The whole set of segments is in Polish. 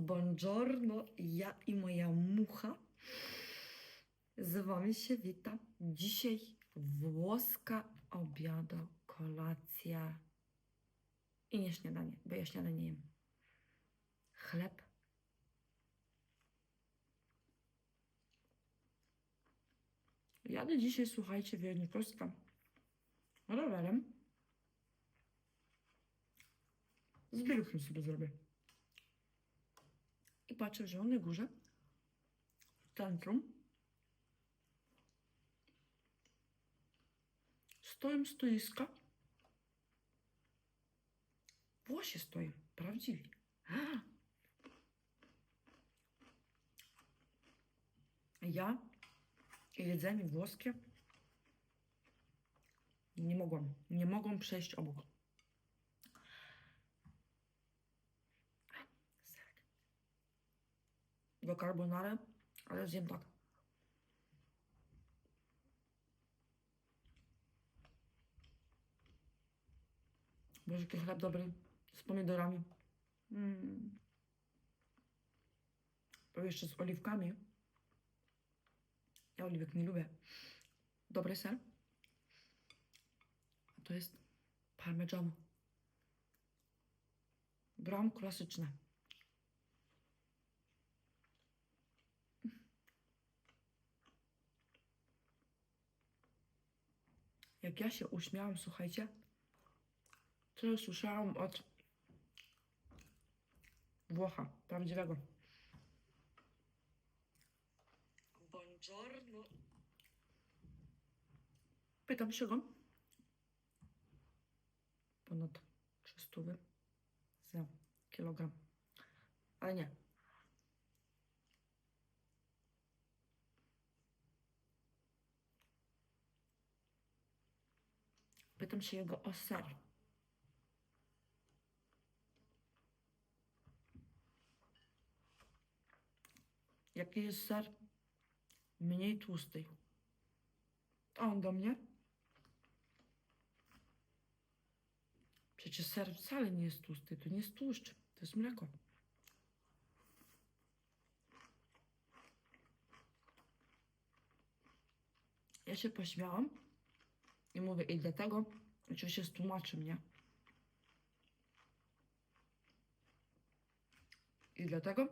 Buongiorno, ja i moja mucha. Z wami się witam. Dzisiaj włoska obiado, kolacja i nie śniadanie, bo ja śniadanie nie jem. Chleb. Jadę dzisiaj, słuchajcie, Wiernikowska rowerem. Z biurkiem sobie zrobię. I patrzę w Zielonej Górze, w centrum, stoją stoiska. Włosi stoją, prawdziwi. Ja i jedzenie włoskie nie mogłam, nie mogłam przejść obok. Do carbonary, ale zjem tak. Boże, jaki chleb dobry, z pomidorami. Mm. Jeszcze z oliwkami. Ja oliwek nie lubię. Dobry ser. A to jest parmigiano. Bram klasyczne. Jak ja się uśmiałam, słuchajcie, tyle słyszałam od Włocha, prawdziwego. Buongiorno. Pytam się go. Ponad 300 za kilogram. Ale nie. Pytam się jego o ser. Jaki jest ser? Mniej tłusty. A on do mnie? Przecież ser wcale nie jest tłusty. To nie jest tłuszcz. To jest mleko. Ja się pośmiałam i mówię, i dlatego oczywiście stłumaczy mnie. I dlatego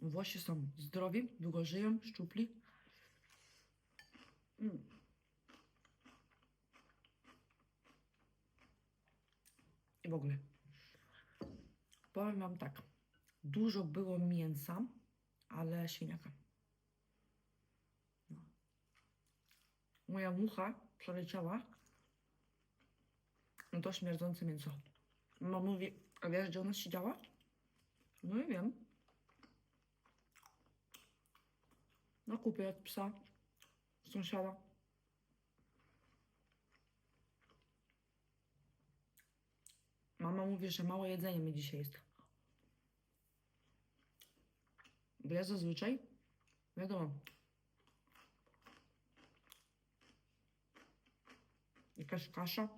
Włosi są zdrowi, długo żyją, szczupli. Mm. I w ogóle. Powiem wam tak. Dużo było mięsa, ale świniaka. Moja mucha przeleciała. No to śmierdzące mięso. Mama mówi, a wiesz, gdzie ona siedziała? No i wiem. Na kupie od psa. Sąsiada. Mama mówi, że mało jedzenia mi dzisiaj jest. Bo ja zazwyczaj, wiadomo, jakaś kasza.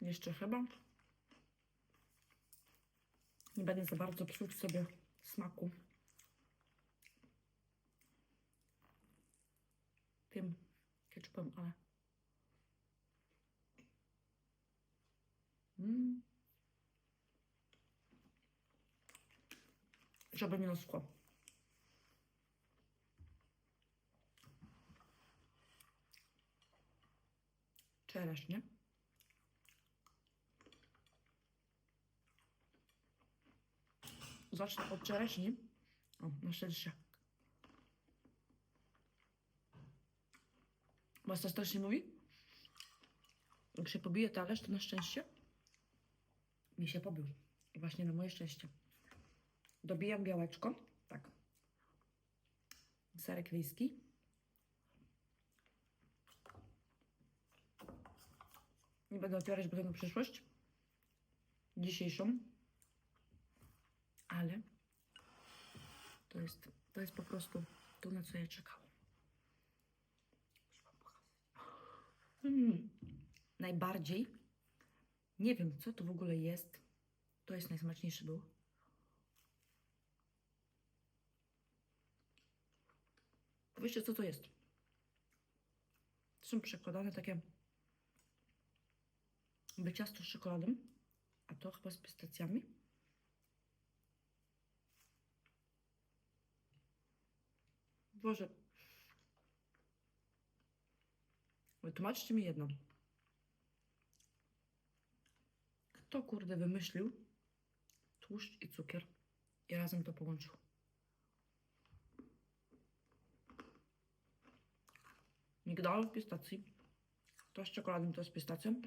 Jeszcze chyba. Nie będę za bardzo psuć sobie smaku. Tym ketchupem, ale... Mm. Żeby nie noskło. Czereśnie. Zacznę od czereśni. O, na szczęście. Was to strasznie mówi? Jak się pobije talerz, to na szczęście mi się pobił. Właśnie na moje szczęście. Dobijam białeczko. Tak. Serek wiejski. Nie będę otwierać, bo to na przyszłość. Dzisiejszą. Ale to jest, to jest po prostu to, na co ja czekałam. Mm. Najbardziej nie wiem, co to w ogóle jest. To jest najsmaczniejszy był. Wiecie, co to jest? To są przekładane takie by ciasto z czekoladą, a to chyba z pistacjami. Boże. Wytłumaczcie mi jedno. Kto kurde wymyślił tłuszcz i cukier i razem to połączył? Migdal w pistacji. To z czekoladą, to z pistacją.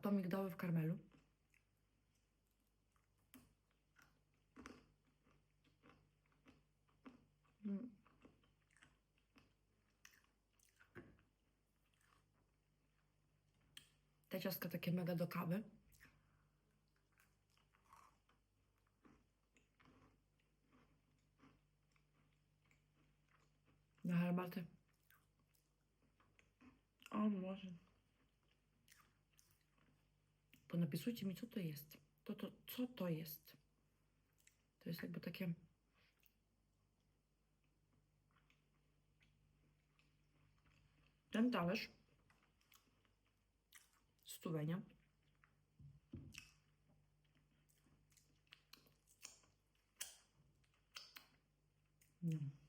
To migdały w karmelu. Mm. Te ciastka takie mega do kawy. Na herbatę. O może. Ponapisujcie mi, co to jest. To, to, co to jest? To jest jakby takie... Ten talerz stówenia. Mm.